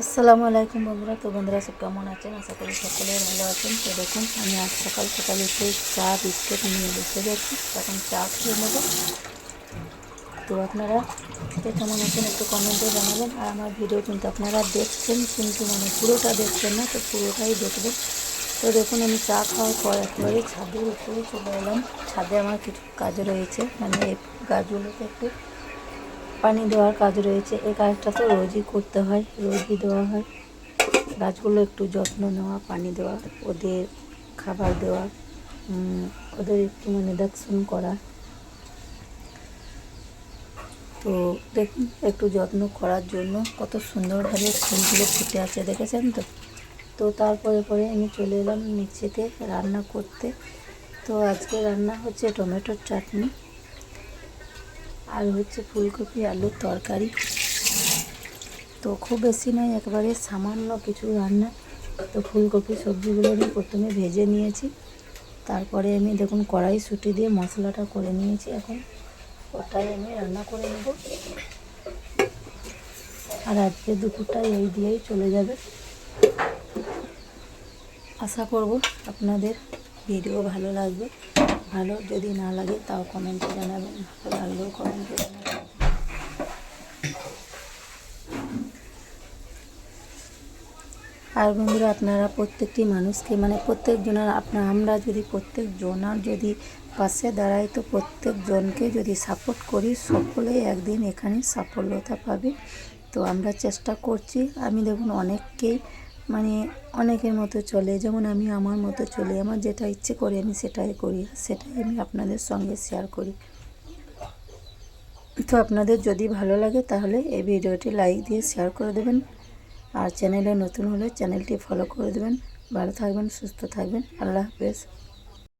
আসসালামু আলাইকুম বন্ধুরা, তো বন্ধুরা সব কেমন আছেন? আশা করি সকলে ভালো আছেন। তো দেখুন, আমি আজ সকাল সকাল উঠে চা, বিস্কুট নিয়ে বসে গেছি। তখন চা খেয়ে নেব। তো আপনারা কে কেমন আছেন একটু কমেন্টে জানাবেন। আর আমার ভিডিও কিন্তু আপনারা দেখছেন, কিন্তু মানে পুরোটা দেখছেন না, তো পুরোটাই দেখবেন। তো দেখুন, আমি চা খাওয়ার পর একেবারে ছাদের উপরে চলে এলাম। ছাদে আমার কিছু কাজ রয়েছে। মানে গাছগুলোকে একটু পানি দেওয়ার কাজ রয়েছে। এই কাজটা তো রোজই করতে হয়, রোজই দেওয়া হয়। গাছগুলো একটু যত্ন নেওয়া, পানি দেওয়া, ওদের খাবার দেওয়া ওদের একটু মানে দেখাশোন করা। তো দেখুন, একটু যত্ন করার জন্য কত সুন্দরভাবে ফুলগুলো ফুটে আছে, দেখেছেন তো? তো তারপরে পরে আমি চলে এলাম নিচেতে রান্না করতে। তো আজকে রান্না হচ্ছে টমেটোর চাটনি। আর হচ্ছে ফুলকপি, আলুর তরকারি। তো খুব বেশি নয়, একেবারে সামান্য কিছু রান্না। তো ফুলকপি সবজিগুলো আমি প্রথমে ভেজে নিয়েছি। তারপরে আমি দেখুন কড়াই সুটি দিয়ে মশলাটা করে নিয়েছি এখন। ওটাই আমি রান্না করে নেব। আর আজকে দুপুরটা এই দিয়েই চলে যাবে। আশা করব আপনাদের ভিডিও ভালো লাগবে। ভালো, যদি না লাগে তাও কমেন্টে জানাবেন ভালো লাগলেও কমেন্টে আর বন্ধুরা, আপনারা প্রত্যেকটি মানুষকে মানে প্রত্যেকজনের, আপনার, আমরা যদি প্রত্যেক জনার যদি পাশে দাঁড়াই, তো প্রত্যেক জনকে যদি সাপোর্ট করি সকলেই একদিন এখানে সাফল্যতা পাবে। তো আমরা চেষ্টা করছি, আমি দেখুন অনেককেই মানে অনেকের মতো চলে, যেমন আমি আমার মতো চলে। আমার যেটা ইচ্ছে করি আমি সেটাই করি, সেটাই আমি আপনাদের সঙ্গে শেয়ার করি। তো আপনাদের যদি ভালো লাগে তাহলে এই ভিডিওটি লাইক দিয়ে শেয়ার করে দেবেন। আর চ্যানেলে নতুন হলে চ্যানেলটি ফলো করে দেবেন। ভালো থাকবেন, সুস্থ থাকবেন। আল্লাহ হাফেজ।